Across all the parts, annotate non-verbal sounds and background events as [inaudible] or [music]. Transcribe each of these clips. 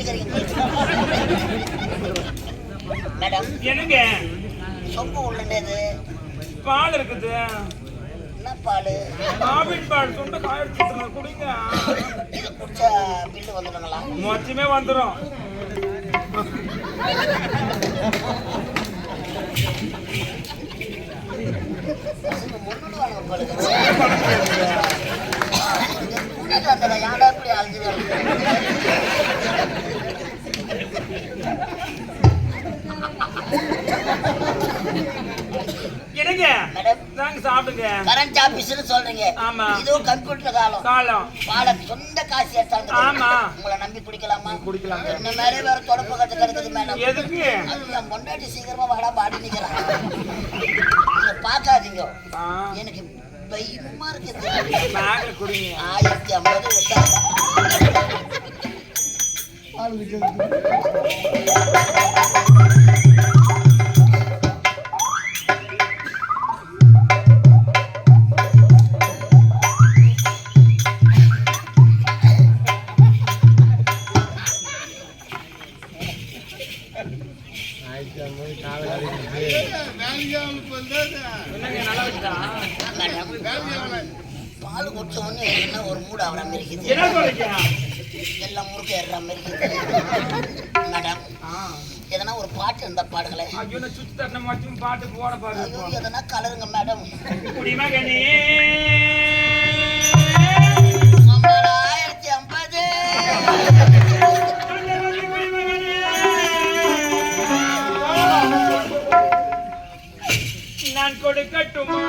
விளையாட்டுக்கிறீங்க madam என்னங்க? சொம்பு உள்ளது பால் இருக்குது. என்ன பால்? ஆவின் பால் சொந்த காய வச்சுட்டு குடிங்க. இது குடிச்சா பில்லு வந்துடுங்களா? மொத்தமே வந்துடும் போல இருக்கு. கூட்டிட்டு வந்துடுறேன். ஏன்டா இப்படி அலைஞ்சுட்டு என்னங்க மேடம் சாப்பிடுங்க கரண்ட் ஆபீஸ்னு சொல்றீங்க. ஆமா. இதுவும் கம்ப்யூட்டர் காலம். காலம். பாலை சொந்த காசு எடுத்தாங்க ஆமா. உங்களை நம்பி குடிக்கலாமா குடிக்கலாம் மாதிரி வேற தொடப்பு கட்டு கிடக்குது மேடம். எதுக்கு? அது என் பொண்டாட்டி சீக்கிரமா வாடா பாடி நிக்கிறான் நீங்க பார்க்காதீங்க. ஆ, எனக்கு பயமா இருக்குது. ஆயிரத்தி ஐம்பது வருஷம். என்னங்க நல்லா மேடம் பால் குடிச்ச உடனே என்ன ஒரு மூடு ஆகிற மாதிரி இருக்குது எல்லாம் முறுக்கு ஏறுற மாதிரி இருக்குது மேடம் ஆ, எதனா ஒரு பாட்டு இருந்தா பாடுங்களேன் ஐயோ நான் சுத்தி பாட்டு போட. பாரு எதனா கலருங்க மேடம் ஆயிரத்தி ஐம்பது. கொடுக்கட்டுமா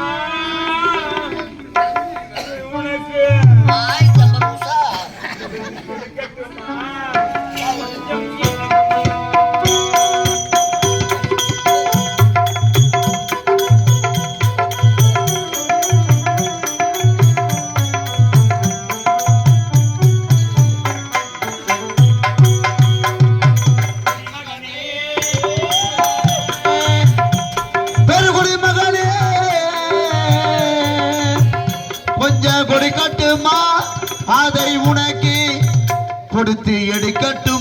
கொடுத்து எடுக்கட்டும்.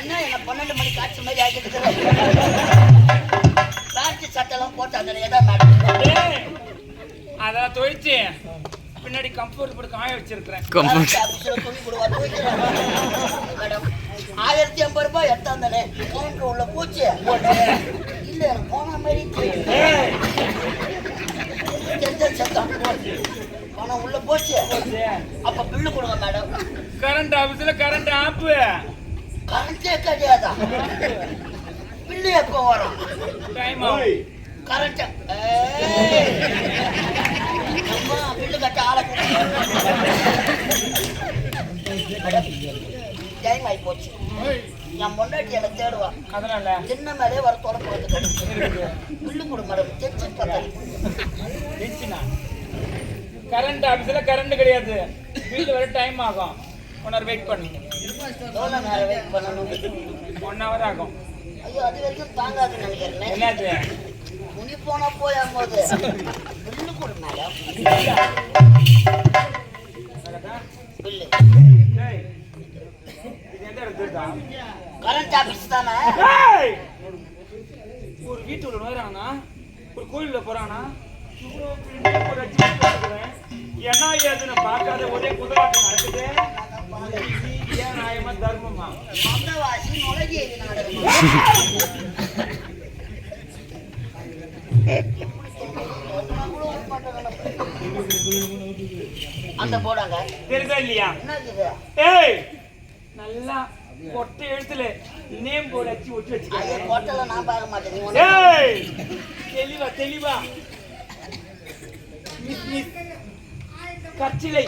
இன்னும் என்ன பன்னெண்டு மணி காட்சி மாதிரி ஆகிட்டு சட்டெல்லாம் போட்டு அதெல்லாம் தொழிச்சு பின்னாடி கம்ஃபர்ட் போட்டு காய வச்சிருக்கிறேன். மேடம் ஆயிரத்தி ஐம்பது ரூபாய் எடுத்தாந்தானே கவுண்டர் உள்ள பூச்சி இல்ல போன மாதிரி சத்தம் பணம் உள்ள போச்சு அப்ப பில்லு கொடுங்க மேடம். கரண்ட் ஆபீஸ்ல கரண்ட் ஆப்பு கரண்டே கிடையாதா? பில்லு எப்போ வரும்? டைம் கரண்ட் அம்மா பில்லு கட்ட ஆளை டைம் ஆகி போச்சு என் பொண்டாட்டி எனக்கு தேடுவா அதனால சின்ன மேலே வர தொடர்பு வந்து கிடைச்சு பில்லு கொடு மேடம் தெரிஞ்சு பார்த்தா கரண்ட் ஆபீஸ்ல கரண்ட் கிடையாது வீட்டு வர டைம் ஆகும் ஒன் ஹவர் வெயிட் பண்ணு எவ்வளோ நேரம் வெயிட் பண்ணணும் ஒன் ஹவர் ஆகும். ஐயோ அது வரைக்கும் தாங்காதுன்னு நினைக்கிறேன். என்னது? முனி போனா போயாம் போது பில்லு கொடு மேடம் பில்லு கரண்ட் ஆபீஸ் தானே! ஒரு வீட்டுல நுழைறானா ஒரு கோயில்ல போறானா. என்ன ஏதுன்னு பார்க்காத ஒரே குதிராட்டம் நடக்குது? ஏன் நியாயமா தர்மமா? நுழைஞ்சேரி நாடகம்? [laughs] அந்த போடாங்க. தெரியுதா இல்லையா? ஏய்! நல்லா கொட்டை எழுத்துல நேம் போர்டு அடிச்சு ஒட்டி ஐயோ வச்சுக்க ஹோட்டல்ல நான் பார்க்க மாட்டேன். ஏய்! தெளிவா தெளிவா. Miss miss. கச்சிலை.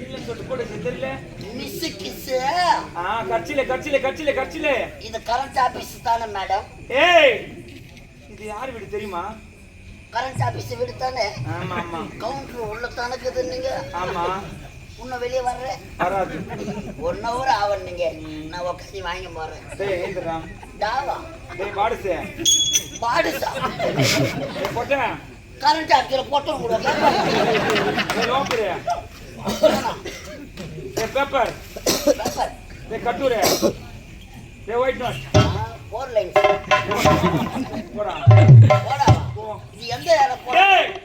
இல்லைன்னு சொல்லிட்டு போட தெரியல. மிஸ் கிஸ் ஆ கச்சிலை கச்சிலை கச்சிலை கச்சிலை. இது கரண்ட் ஆபீஸ் தானே மேடம் ஏய்! இது யார் வீடு தெரியுமா? கரண்ட் ஆபீஸ் வீடு தானே? ஆமா ஆமா. கவுண்டர் உள்ள தானக்குது நீங்க? ஆமா. இன்னும் வெளியே வர்றேன் வராது. ஒன் ஹவர் ஆகும் நீங்க. நான் உட்காந்து வாங்கி போறேன் டேய் ஏந்திரா. டாவா. டேய் பாடுசே. பாடுசா? டேய் பொட்டேன் கரண்ட் ஆபீஸ்ல போட்டு கூட டேய் லோப்பரு டேய் பேப்பர் டேய் கட்டூரு டேய் ஒயிட் நோட் இது எந்த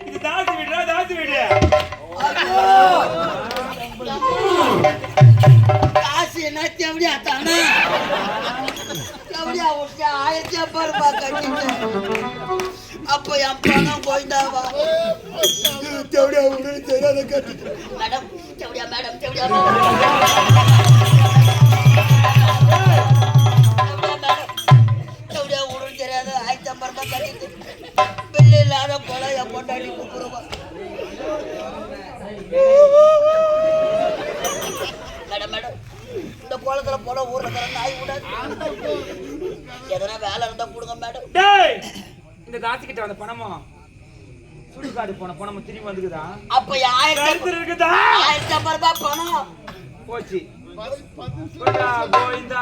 இது தாசி வீடுடா தாசி வீடு. என்ன தேவடியா தானே? தேவடியா விட்டு ஆயிரத்தி ஐம்பது ரூபாய் கட்டிட்டு அப்ப என் பணம் போயிட்டாவா? தேவடியா விடு தெரியாத கட்டிட்டு மேடம் தேவடியா மேடம் தேவடியா தேவடியா இல்லாத போல என் பொண்டாடி கூப்பிடுவா மேடம் மேடம் இந்த கோலத்துல போல ஊர்ல இருக்கிற நாய் விடாது எதனா வேலை இருந்தா கொடுங்க மேடம். டேய் இந்த தாசி கிட்ட வந்த பணமா? சுடுகாடு போன பணமும் திரும்பி வந்துக்குதா? அப்ப ஆயிரத்தி இருக்குதா? ஆயிரத்தி ஐம்பது ரூபாய் பணம். போச்சு. கோவிந்தா.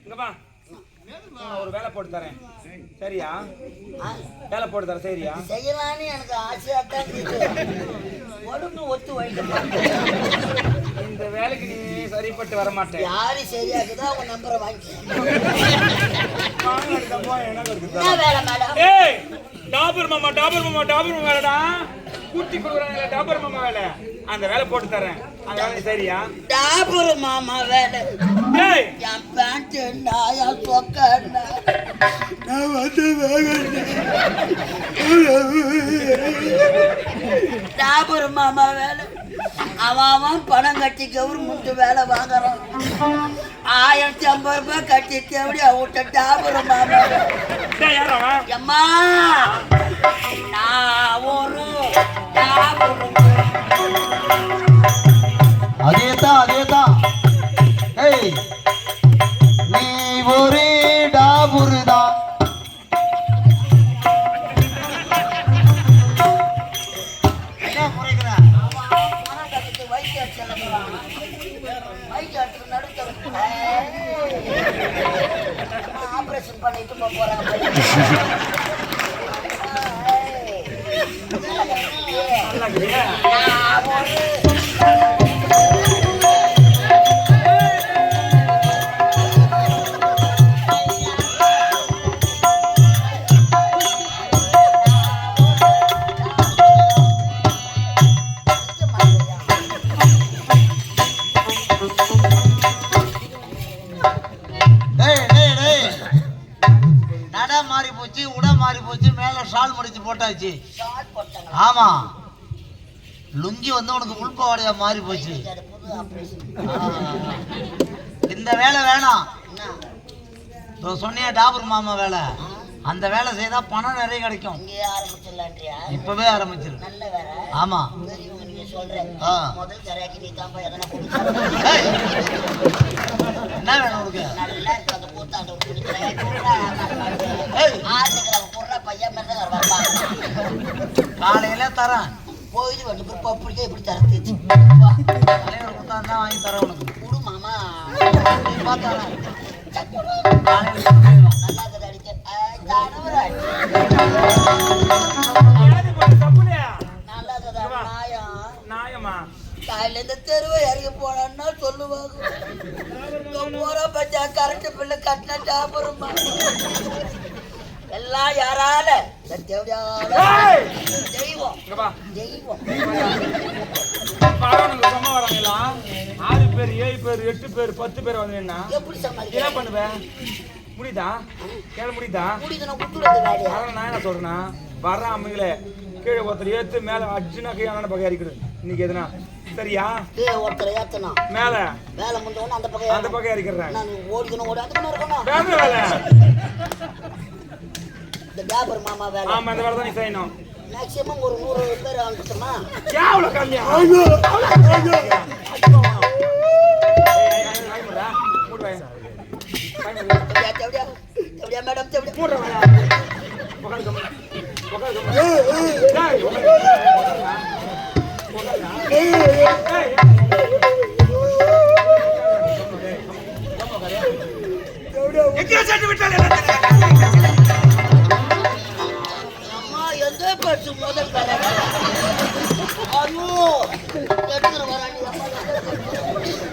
இங்க வா. நான் ஒரு வேலை போட்டு தரேன். சரியா? வேலை போட்டு தரேன் சரியா? செய்யலான்னு எனக்கு ஆசையா தான் உடம்பு ஒத்து வைக்க இந்த வேலைக்கு நீ சரிப்பட்டு வர மாட்டேன். யாரு சரியாக்குதோ அவங்க நம்பரை வாங்கி வேலை ஏய் டாபர் மாமா டாபர் மாமா டாபர் மாமா வேலைடா. கூட்டி கொடுக்குறாங்க டாபர் மாமா வேலை. அந்த வேலை போட்டு தரேன். அந்த வேலை சரியா? டாபுரு மாமா வேலை. என் பேண்ட் நாயா சொக்கண்ணா நான் வந்து டாபுரு மாமா வேலை. அவன் பணம் கட்டி கவர்மெண்ட் வேலை வாங்குறான் ஆயிரத்தி ஐம்பது ரூபாய் கட்டி தேவடி அவட்ட டாபுரம் அம்மா நான் ஒரு அதே தான் அதேதான் 必 [laughs] 须 ஷால் முடிச்சு போட்டாச்சு. ஆமா. லுங்கி வந்து உனக்கு உள்பாவாடையா மாறி போச்சு. இந்த வேலை வேணாம். இதோ சொன்னியா டாபர் மாமா வேலை. அந்த வேலை செய்தா பணம் நிறைய கிடைக்கும். இப்பவே ஆரம்பிச்சிரு. ஆமா. என்ன வேணும் உனக்கு? நல்லா பையன் மாதிரி தான் காலையில தரேன் போயிட்டு வந்து பிறகு பப்புடிக்கே இப்படி தரத்துச்சு தலைவர் கொடுத்தா தான் வாங்கி தரேன் உனக்கு. குடு மாமா? சக்குடு. காலையில. நல்லா அடிக்க. இருக்குதா? நாயம் நியாயமா? காலையில இந்த தெருவை இறங்கி போனான்னா சொல்லுவாங்க. இதோ போற பச்சா கரண்ட் பில்லு கட்டின டாபருமா தேவடியால ஏய்! தெய்வம். சும்மா வராங்களா? ஆறு பேர் ஏழு பேர் எட்டு பேர் பத்து பேர் வந்து நின்னா எப்படி என்ன பண்ணுவேன் முடியுதா? கேள முடியுதா? அதனால நான் என்ன சொல்றேன்னா வர்ற அம்மைகளே கீழே ஒருத்தர் ஏத்து மேல அர்ஜுனா கையான பகை அரிக்கிறது இன்னைக்கு எதுனா? சரியா? கீழே ஒருத்தரை ஏத்தணும் மேல? வேலை முடிஞ்சவொடனே அந்த அந்த பக்கம் பகை அரிக்கிறேன் நான் ஓடிக்கணும் ஓடி அந்த பக்கம் இருக்கணும். இந்த வியாபாரம் மாமா வேலை. ஆமா இந்த வேலை தான் நீ செய்யணும். மேக்ஸிமம் ஒரு நூறு பேசு முதல் தலைவர் அதுவும் வராங்க